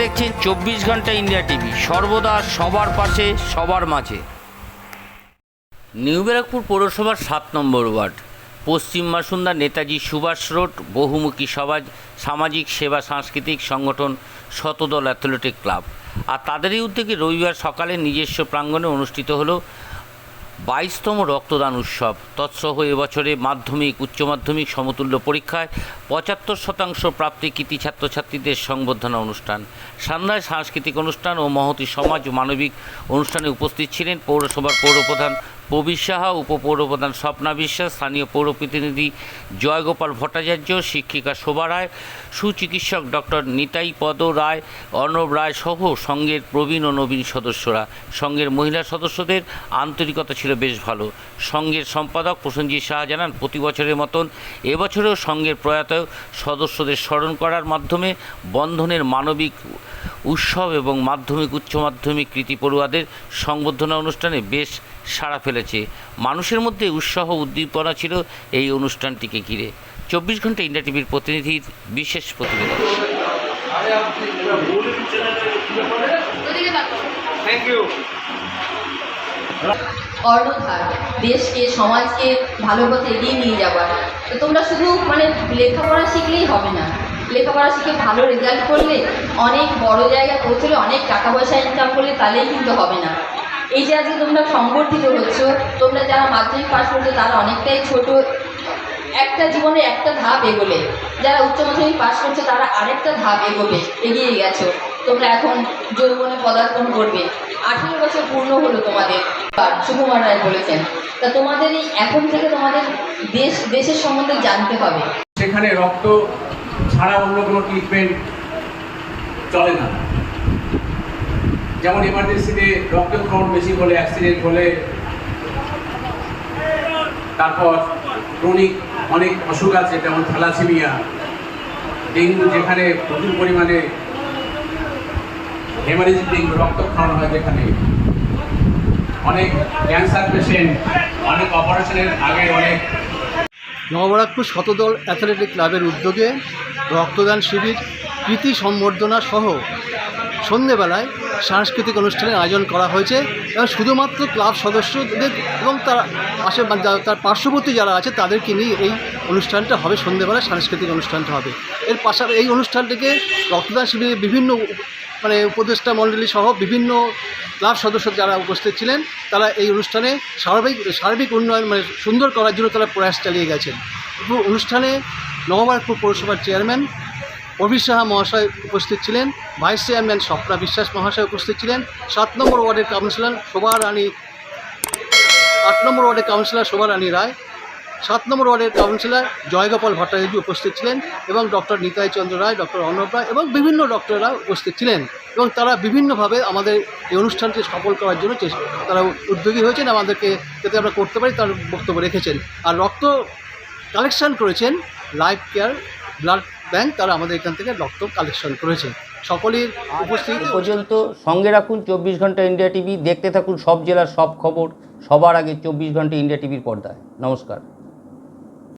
দেখছেন চব্বিশ ঘণ্টা ইন্ডিয়া টিভি। সর্বদা সবার পাশে, সবার মাঝে। নিউ ব্যারাকপুর পৌরসভার সাত নম্বর ওয়ার্ড। পশ্চিম মাসুন্দা নেতাজি সুভাষ রোড, বহুমুখী সমাজ, সামাজিক সেবা, সাংস্কৃতিক সংগঠন, শতদল অ্যাথলেটিক ক্লাব। আর তাদেরই উদ্যোগে রবিবার সকালে নিজস্ব প্রাঙ্গণে অনুষ্ঠিত হলো বাইশতম রক্তদান উৎসব। তৎসহ এবছরে মাধ্যমিক, উচ্চ মাধ্যমিক সমতুল্য পরীক্ষায় পঁচাত্তর শতাংশ প্রাপ্তি কৃতি ছাত্রছাত্রীদের সংবর্ধনা অনুষ্ঠান। সন্ধ্যায় সাংস্কৃতিক অনুষ্ঠান ও মহতি সমাজ ও মানবিক অনুষ্ঠানে উপস্থিত ছিলেন পৌরসভার পৌরপ্রধান প্রবীর সাহা উপপৌরপ্রধান স্বপ্না বিশ্বাস, স্থানীয় পৌর প্রতিনিধি জয়গোপাল ভট্টাচার্য, শিক্ষিকা শোভা রায়, সুচিকিৎসক ডক্টর নিতাই পদ রায়, অর্ণব রায় সহ সঙ্গের প্রবীণ ও নবীন সদস্যরা। সঙ্গের মহিলা সদস্যদের আন্তরিকতা ছিল বেশ ভালো। সঙ্গের সম্পাদক প্রসেনজিৎ সাহা জানান, প্রতি বছরের মতন এবছরেও সঙ্গের প্রয়াত সদস্যদের স্মরণ করার মাধ্যমে বন্ধনের মানবিক উৎসব এবং মাধ্যমিক, উচ্চ মাধ্যমিক কৃতি পড়ুয়াদের সংবর্ধনা অনুষ্ঠানে বেশ সাড়া ফেলেছে। মানুষের মধ্যে উৎসাহ উদ্দীপনা ছিল এই অনুষ্ঠানটিকে ঘিরে। চব্বিশ ঘণ্টা ইন্ডিয়া টিভির প্রতিনিধির বিশেষ প্রতিবেদন। কর্ণধার দেশকে সমাজকে ভালো পথে এগিয়ে নিয়ে যাবার তো তোমরা শুধু মানে লেখাপড়া শিখলেই হবে না। লেখাপড়া শিখে ভালো রেজাল্ট করলে অনেক বড় জায়গায় পৌঁছলে অনেক টাকা পয়সা ইনকাম করলে তাহলেই কিন্তু হবে না। এই যে আজকে তোমরা সংগঠিত হচ্ছ, তোমরা যারা মাধ্যমিক পাশ করছ, তারা অনেকটাই ছোট। একটা জীবনে একটা ধাপ এগোলে। যারা উচ্চ মাধ্যমিক পাশ করছে, তারা আরেকটা ধাপ এগোবে, এগিয়ে গেছো। তোমরা এখন যৌবনে পদার্পণ করবে। আঠেরো বছর পূর্ণ হলো তোমাদের। সুকুমার রায় বলেছেন, তা তোমাদের এই এখন থেকে তোমাদের দেশ, দেশের সম্বন্ধে জানতে হবে। সেখানে রক্ত ছাড়া অন্য কোনো ট্রিটমেন্ট চলে না। যেমন এমার্জেন্সিতে রক্তক্ষরণ বেশি হলে অ্যাক্সিডেন্ট হলে, তারপর ক্রনিক অনেক অসুখ আছে, যেমন থ্যালাসেমিয়া। ডেঙ্গু যেখানে প্রচুর পরিমাণে হেমারেজিক ডেঙ্গু রক্তক্ষরণ হয় যেখানে। অনেক ক্যান্সার পেশেন্ট অনেক অপারেশনের আগে অনেক। নবরাজপুর শতদল অ্যাথলেটিক ক্লাবের উদ্যোগে রক্তদান শিবির কৃতি সম্বর্ধনা সহ সন্ধেবেলায় সাংস্কৃতিক অনুষ্ঠানের আয়োজন করা হয়েছে। এবং শুধুমাত্র ক্লাব সদস্যদের এবং তার আশে তার পার্শ্ববর্তী যারা আছে, তাদেরকে নিয়ে এই অনুষ্ঠানটা হবে। সন্ধেবেলায় সাংস্কৃতিক অনুষ্ঠানটা হবে। এর পাশাপাশি এই অনুষ্ঠানটিকে রক্তদান শিবিরে বিভিন্ন মানে উপদেষ্টা মণ্ডলী সহ বিভিন্ন ক্লাব সদস্য যারা উপস্থিত ছিলেন, তারা এই অনুষ্ঠানে সার্বিক সার্বিক উন্নয়ন মানে সুন্দর করার জন্য তারা প্রয়াস চালিয়ে গেছেন। অনুষ্ঠানে নববারপুর পৌরসভার চেয়ারম্যান অভির সাহা মহাশয় উপস্থিত ছিলেন, ভাইস চেয়ারম্যান স্বপ্না বিশ্বাস মহাশয় উপস্থিত ছিলেন, সাত নম্বর ওয়ার্ডের কাউন্সিলর শোভা রানী, আট নম্বর ওয়ার্ডের কাউন্সিলর শোভা রানী রায়, সাত নম্বর ওয়ার্ডের কাউন্সিলর জয়গোপাল ভট্টাচার্য উপস্থিত ছিলেন এবং ডক্টর নিতাই চন্দ্র রায়, ডক্টর অর্ণব রায় এবং বিভিন্ন ডক্টররা উপস্থিত ছিলেন এবং তারা বিভিন্নভাবে আমাদের এই অনুষ্ঠানটি সফল করার জন্য তারা উদ্যোগী হয়েছেন, আমাদেরকে যাতে আমরা করতে পারি তার বক্তব্য রেখেছেন। আর রক্ত কালেকশন করেছেন লাইফ কেয়ার ব্লাড ব্যাংক তারা আমাদের এখান থেকে রক্ত কালেকশন করেছে। সকলের উপস্থিতি পর্যন্ত সঙ্গে রাখুন চব্বিশ ঘণ্টা ইন্ডিয়া টিভি, দেখতে থাকুন সব জেলার সব খবর, সবার আগে চব্বিশ ঘণ্টা ইন্ডিয়া টিভির পর্দায়। নমস্কার।